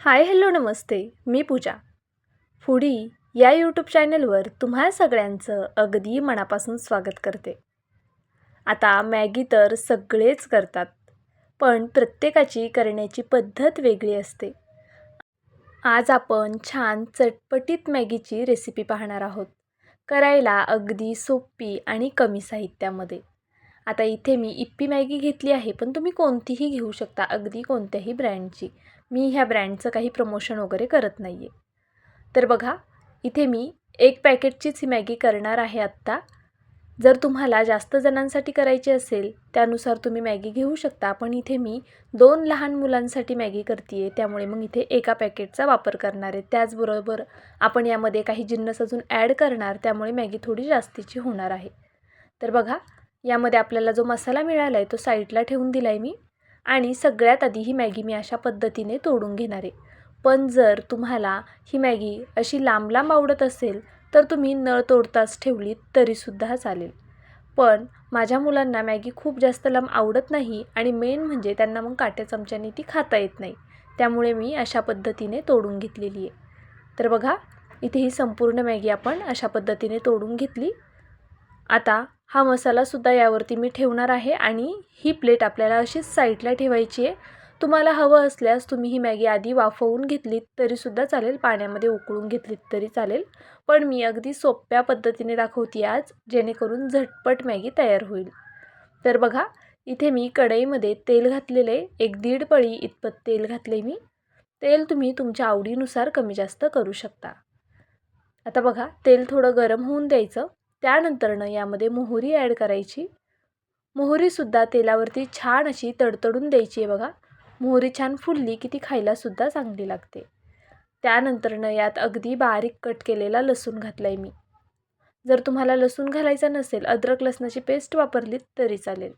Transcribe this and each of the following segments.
हाय hello नमस्ते मी पूजा. Foodie या यूट्यूब चॅनलवर तुम्हा सगळ्यांचं अगदी मनापासून स्वागत करते. आता मॅगी तर सगळेच करतात पण प्रत्येकाची करण्याची पद्धत वेगळी असते. आज आपण छान चटपटीत मॅगीची रेसिपी पाहणार आहोत करायला अगदी सोपी आणि कमी साहित्यामध्ये. आता इथे मी इप्पी मॅगी घेतली आहे पण तुम्ही कोणतीही घेऊ शकता अगदी कोणत्याही ब्रँडची. मी ह्या ब्रँडचं काही प्रमोशन वगैरे करत नाही आहे तर बघा इथे मी एक पॅकेटचीच ही मॅगी करणार आहे आत्ता. जर तुम्हाला जास्त जणांसाठी करायची असेल त्यानुसार तुम्ही मॅगी घेऊ शकता. पण इथे मी दोन लहान मुलांसाठी मॅगी करते आहे त्यामुळे मग इथे एका पॅकेटचा वापर करणार आहे. त्याचबरोबर आपण यामध्ये काही जिन्नस अजून ॲड करणार त्यामुळे मॅगी थोडी जास्तीची होणार आहे. तर बघा यामध्ये आपल्याला जो मसाला मिळाला आहे तो साईडला ठेवून दिला आहे मी आणि सगळ्यात आधी ही मॅगी मी अशा पद्धतीने तोडून घेणार आहे. पण जर तुम्हाला ही मॅगी अशी लांब लांब आवडत असेल तर तुम्ही नळ तोडताच ठेवली तरीसुद्धा चालेल. पण माझ्या मुलांना मॅगी खूप जास्त लांब आवडत नाही आणि मेन म्हणजे त्यांना मग काट्या चमच्याने ती खाता येत नाही. त्यामुळे मी अशा पद्धतीने तोडून घेतलेली आहे. तर बघा इथे ही संपूर्ण मॅगी आपण अशा पद्धतीने तोडून घेतली. आता हा मसालासुद्धा यावरती मी ठेवणार आहे आणि ही प्लेट आपल्याला अशीच साईडला ठेवायची आहे. तुम्हाला हवं असल्यास तुम्ही ही मॅगी आधी वाफवून घेतलीत तरीसुद्धा चालेल पाण्यामध्ये उकळून घेतलीत तरी चालेल. पण मी अगदी सोप्या पद्धतीने दाखवते आज जेणेकरून झटपट मॅगी तयार होईल. तर बघा इथे मी कढईमध्ये तेल घातलेले एक दीड पळी इतपत तेल घातले मी. तेल तुम्ही तुमच्या आवडीनुसार कमी जास्त करू शकता. आता बघा तेल थोडं गरम होऊन द्यायचं. त्यानंतरनं यामध्ये मोहरी ॲड करायची. मोहरीसुद्धा तेलावरती छान अशी तडतडून द्यायची आहे बघा. मोहरी छान फुलली की ती खायलासुद्धा चांगली लागते. त्यानंतरनं यात अगदी बारीक कट केलेला लसूण घातला आहे मी. जर तुम्हाला लसूण घालायचा नसेल अद्रक लसणाची पेस्ट वापरलीत तरी चालेल.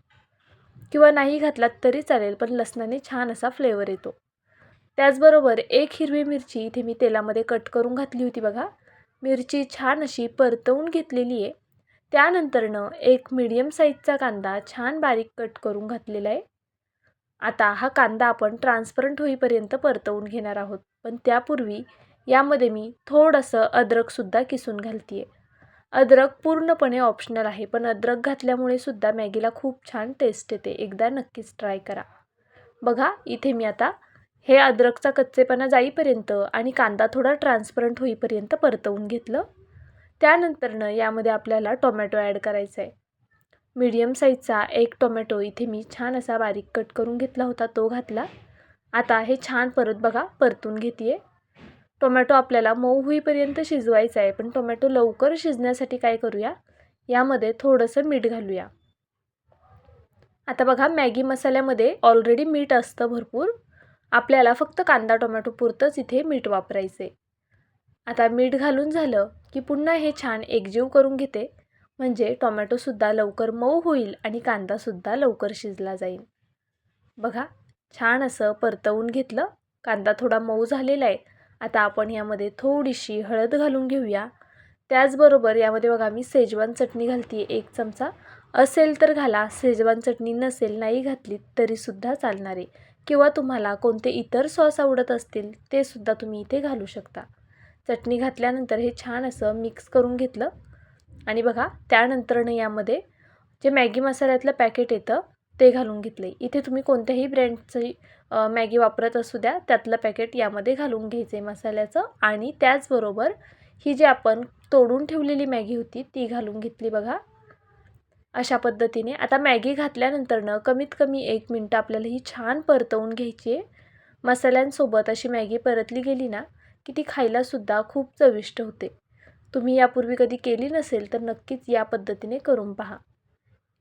किंवा नाही घातलात तरी चालेल पण लसणाने छान असा फ्लेवर येतो. त्याचबरोबर एक हिरवी मिरची इथे मी तेलामध्ये कट करून घातली होती बघा. मिरची छान अशी परतवून घेतलेली आहे. त्यानंतरनं एक मीडियम साईजचा कांदा छान बारीक कट करून घातलेला आहे. आता हा कांदा आपण ट्रान्सपरंट होईपर्यंत परतवून घेणार आहोत. पण त्यापूर्वी यामध्ये मी थोडंसं अद्रकसुद्धा किसून घालते आहे अद्रक पूर्णपणे ऑप्शनल आहे पण अद्रक घातल्यामुळे सुद्धा मॅगीला खूप छान टेस्ट येते. एकदा नक्कीच ट्राय करा. बघा इथे मी आता हे अद्रकचा कच्चेपणा जाईपर्यंत आणि कांदा थोडा ट्रान्सपरंट होईपर्यंत परतवून घेतलं. त्यानंतरनं यामध्ये आपल्याला टोमॅटो ॲड करायचा आहे. मीडियम साईजचा एक टोमॅटो इथे मी छान असा बारीक कट करून घेतला होता तो घातला. आता हे छान परत बघा परतून घेते आहे टोमॅटो आपल्याला मऊ होईपर्यंत शिजवायचा आहे पण टोमॅटो लवकर शिजण्यासाठी काय करूया? यामध्ये थोडंसं मीठ घालूया. आता बघा मॅगी मसाल्यामध्ये ऑलरेडी मीठ असतं भरपूर. आपल्याला फक्त कांदा टोमॅटो पुरतंच इथे मीठ वापरायचे आता मीठ घालून झालं की पुन्हा हे छान एकजीव करून घेते. म्हणजे टोमॅटोसुद्धा लवकर मऊ होईल आणि कांदासुद्धा लवकर शिजला जाईल. बघा छान असं परतवून घेतलं. कांदा थोडा मऊ झालेला आहे. आता आपण यामध्ये थोडीशी हळद घालून घेऊया. त्याचबरोबर यामध्ये बघा मी सेजवान चटणी घालते. एक चमचा. असेल तर घाला. सेजवान चटणी नसेल नाही घातली तरीसुद्धा चालणार. आहे किंवा तुम्हाला कोणते इतर सॉस आवडत असतील ते सुद्धा तुम्ही इथे घालू शकता. चटणी घातल्यानंतर हे छान असं मिक्स करून घेतलं. आणि बघा त्यानंतरनं यामध्ये जे मॅगी मसाल्यातलं पॅकेट येतं ते घालून घेतले इथे तुम्ही कोणत्याही ब्रँडची मॅगी वापरत असू द्या त्यातलं पॅकेट यामध्ये घालून घ्यायचं आहे मसाल्याचं. आणि त्याचबरोबर ही जी आपण तोडून ठेवलेली मॅगी होती ती घालून घेतली बघा. अशा पद्धतीने. आता मॅगी घातल्यानंतरनं कमीत कमी एक मिनटं आपल्याला ही छान परतवून घ्यायची आहे. मसाल्यांसोबत अशी मॅगी परतली गेली ना की ती खायलासुद्धा खूप चविष्ट होते. तुम्ही यापूर्वी कधी केली नसेल तर नक्कीच या पद्धतीने करून पहा.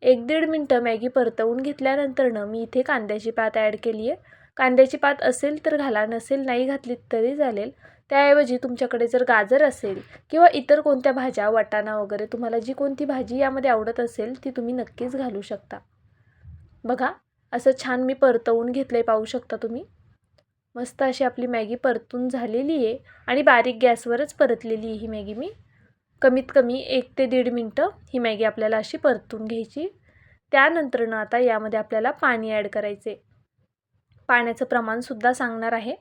एक दीड मिनटं मॅगी परतवून घेतल्यानंतरनं मी इथे कांद्याची पात ॲड केली आहे. कांद्याची पात असेल तर घाला नसेल नाही घातली तरी चालेल. त्याऐवजी तुमच्याकडे जर गाजर असेल किंवा इतर कोणत्या भाज्या वाटाणा वगैरे तुम्हाला जी कोणती भाजी यामध्ये आवडत असेल ती तुम्ही नक्कीच घालू शकता. बघा असं छान मी परतवून घेतलं आहे पाहू शकता तुम्ही. मस्त अशी आपली मॅगी परतून झालेली आहे आणि बारीक गॅसवरच परतलेली आहे ही मॅगी मी. कमीत कमी एक ते दीड मिनटं ही मॅगी आपल्याला अशी परतून घ्यायची. त्यानंतरनं आता यामध्ये आपल्याला पाणी ॲड करायचे पाण्याचं प्रमाणसुद्धा सांगणार आहे.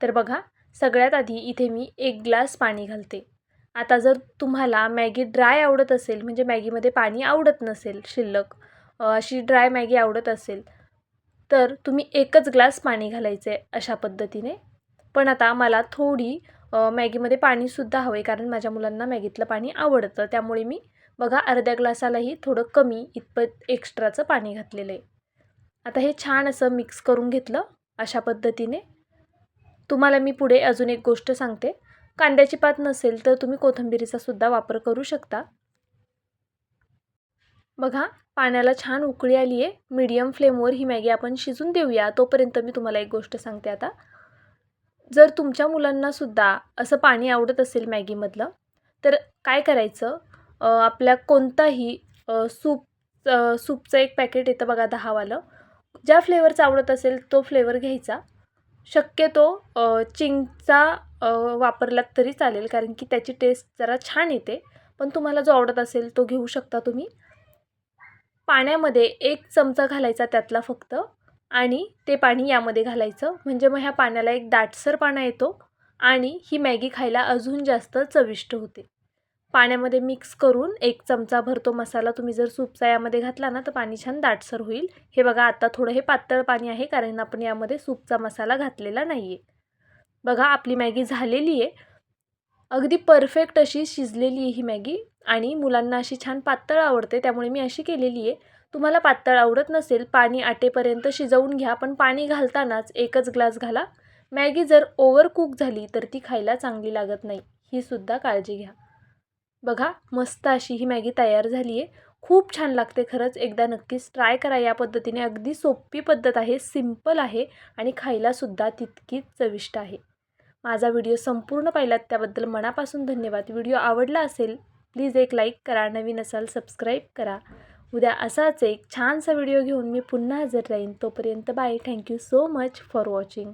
तर बघा सगळ्यात आधी इथे मी एक ग्लास पाणी घालते. आता जर तुम्हाला मॅगी ड्राय आवडत असेल म्हणजे मॅगीमध्ये पाणी आवडत नसेल शिल्लक अशी ड्राय मॅगी आवडत असेल तर तुम्ही एकच ग्लास पाणी घालायचं आहे अशा पद्धतीने. पण आता मला थोडी मॅगीमध्ये पाणीसुद्धा हवं आहे कारण माझ्या मुलांना मॅगीतलं पाणी आवडतं. त्यामुळे मी बघा अर्ध्या ग्लासालाही थोडं कमी इतपत एक्स्ट्राचं पाणी घातलेलं आहे. आता हे छान असं मिक्स करून घेतलं अशा पद्धतीने. तुम्हाला मी पुढे अजून एक गोष्ट सांगते. कांद्याची पात नसेल तर तुम्ही कोथिंबिरीचा सुद्धा वापर करू शकता. बघा पाण्याला छान उकळी आली आहे. मीडियम फ्लेमवर ही मॅगी आपण शिजून देऊया. तोपर्यंत मी तुम्हाला एक गोष्ट सांगते आता. जर तुमच्या मुलांनासुद्धा असं पाणी आवडत असेल मॅगीमधलं तर काय करायचं? आपल्या कोणताही सूप सूपचं एक पॅकेट येतं बघा दहावालं. ज्या फ्लेवरचं आवडत असेल तो फ्लेवर घ्यायचा. शक्यतो चिंगचा वापरलात तरी चालेल कारण की त्याची टेस्ट जरा छान येते. पण तुम्हाला जो आवडत असेल तो घेऊ शकता तुम्ही. पाण्यामध्ये एक चमचा घालायचा त्यातला फक्त आणि ते पाणी यामध्ये घालायचं. म्हणजे मग ह्या पाण्याला एक दाटसरपणा येतो आणि ही मॅगी खायला अजून जास्त चविष्ट होते. पाण्यामध्ये मिक्स करून एक चमचा भरतो मसाला. तुम्ही जर सूपचा यामध्ये घातला ना तर पाणी छान दाटसर होईल. हे बघा आता थोडं हे पातळ पाणी आहे कारण आपण यामध्ये सूपचा मसाला घातलेला नाही आहे बघा आपली मॅगी झालेली आहे अगदी परफेक्ट अशी शिजलेली आहे ही मॅगी. आणि मुलांना अशी छान पातळ आवडते त्यामुळे मी अशी केलेली आहे. तुम्हाला पातळ आवडत नसेल पाणी आटेपर्यंत शिजवून घ्या पण पाणी घालतानाच एकच ग्लास घाला. मॅगी जर ओव्हर कुक झाली तर ती खायला चांगली लागत नाही. ही सुद्धा काळजी घ्या. बघा मस्त अशी ही मॅगी तयार झाली आहे. खूप छान लागते खरंच. एकदा नक्कीच ट्राय करा या पद्धतीने. अगदी सोपी पद्धत आहे सिंपल आहे आणि खायलासुद्धा तितकीच चविष्ट आहे. माझा व्हिडिओ संपूर्ण पाहिलात त्याबद्दल मनापासून धन्यवाद. व्हिडिओ आवडला असेल प्लीज एक लाईक करा नवीन असाल सबस्क्राईब करा. उद्या असाच एक छानसा व्हिडिओ घेऊन मी पुन्हा हजर राहीन. तोपर्यंत bye. Thank you so much for watching.